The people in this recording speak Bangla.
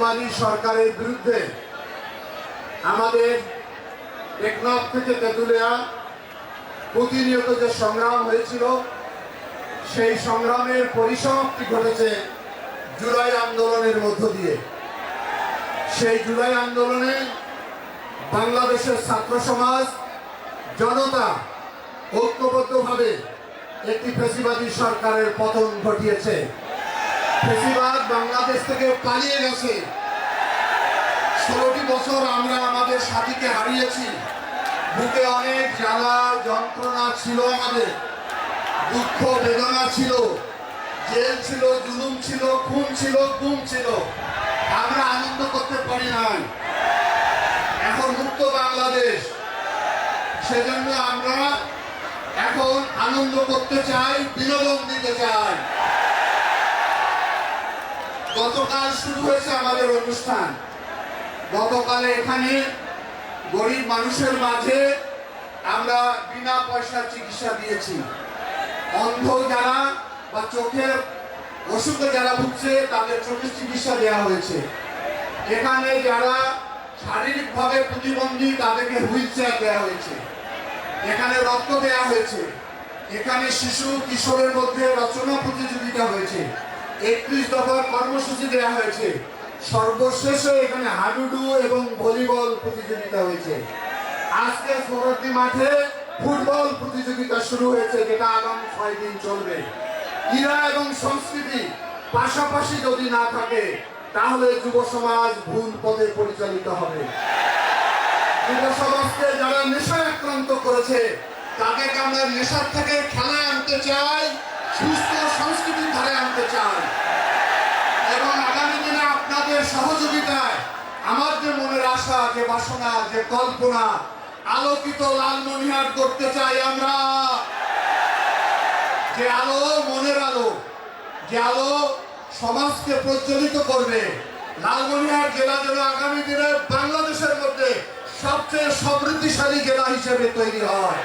ফেসিবাদী সরকারের বিরুদ্ধে আমাদের টেকনাফ থেকে তেঁতুলিয়া প্রতিনিয়ত যে সংগ্রাম হয়েছিল, সেই সংগ্রামের পরিসমাপ্তি ঘটেছে জুলাই আন্দোলনের মধ্য দিয়ে। সেই জুলাই আন্দোলনে বাংলাদেশের ছাত্র সমাজ, জনতা ঐক্যবদ্ধভাবে একটি ফেসিবাদী সরকারের পতন ঘটিয়েছে। ফেসিবাদ বাংলাদেশ থেকে পালিয়ে গেছে। ষোলোটি বছর আমরা আমাদের সাথীকে হারিয়েছি। বুকে অনেক জ্বালা, যন্ত্রণা ছিল আমাদের। দুঃখ, বেদনা ছিল। জেল ছিল, জুলুম ছিল, খুন ছিল গুম ছিল। আমরা আনন্দ করতে পারি নাই। এখন মুক্ত বাংলাদেশ। সেজন্য আমরা এখন আনন্দ করতে চাই, বিনোদন দিতে চাই। গতকাল শুরু হয়েছে আমাদের অনুষ্ঠান। গতকালে এখানে গরিব মানুষের মাঝে আমরা বিনা পয়সার চিকিৎসা দিয়েছি। অন্ধ যারা বা চোখের অসুখে যারা ভুগছে, তাদের চোখের চিকিৎসা দেওয়া হয়েছে। এখানে যারা শারীরিকভাবে প্রতিবন্ধী, তাদেরকে হুইল চেয়ার দেওয়া হয়েছে। এখানে রক্ত দেওয়া হয়েছে। এখানে শিশু, কিশোরের মধ্যে রচনা প্রতিযোগিতা হয়েছে। একত্রিশ দফার কর্মসূচি দেওয়া হয়েছে। সর্বশেষে এখানে হাডুডু এবং ভলিবল প্রতিযোগিতা হয়েছে। আজকে সরতি মাঠে ফুটবল প্রতিযোগিতা শুরু হয়েছে, যেটা আগামী ছয় দিন চলবে। ক্রীড়া এবং সংস্কৃতি পাশাপাশি যদি না থাকে, তাহলে যুব সমাজ ভুল পথে পরিচালিত হবে। যুব সমাজকে যারা নেশায় আক্রান্ত করেছে, তাদেরকে আমরা নেশার থেকে খেলায় আনতে চাই, সুস্থ সংস্কৃতির ধারে আনতে চাই এবং আগামী দিনে আপনাদের সহযোগিতায় আমার যে মনের আশা যে বাসনা, যে কল্পনা আলোকিত লালমনিহাট করতে চাই আমরা। যে আলো মনের আলো, যে আলো সমাজকে প্রচলিত করবে। লালমনিহাট জেলা যেন আগামী দিনে বাংলাদেশের মধ্যে সবচেয়ে সমৃদ্ধিশালী জেলা হিসেবে তৈরি হয়।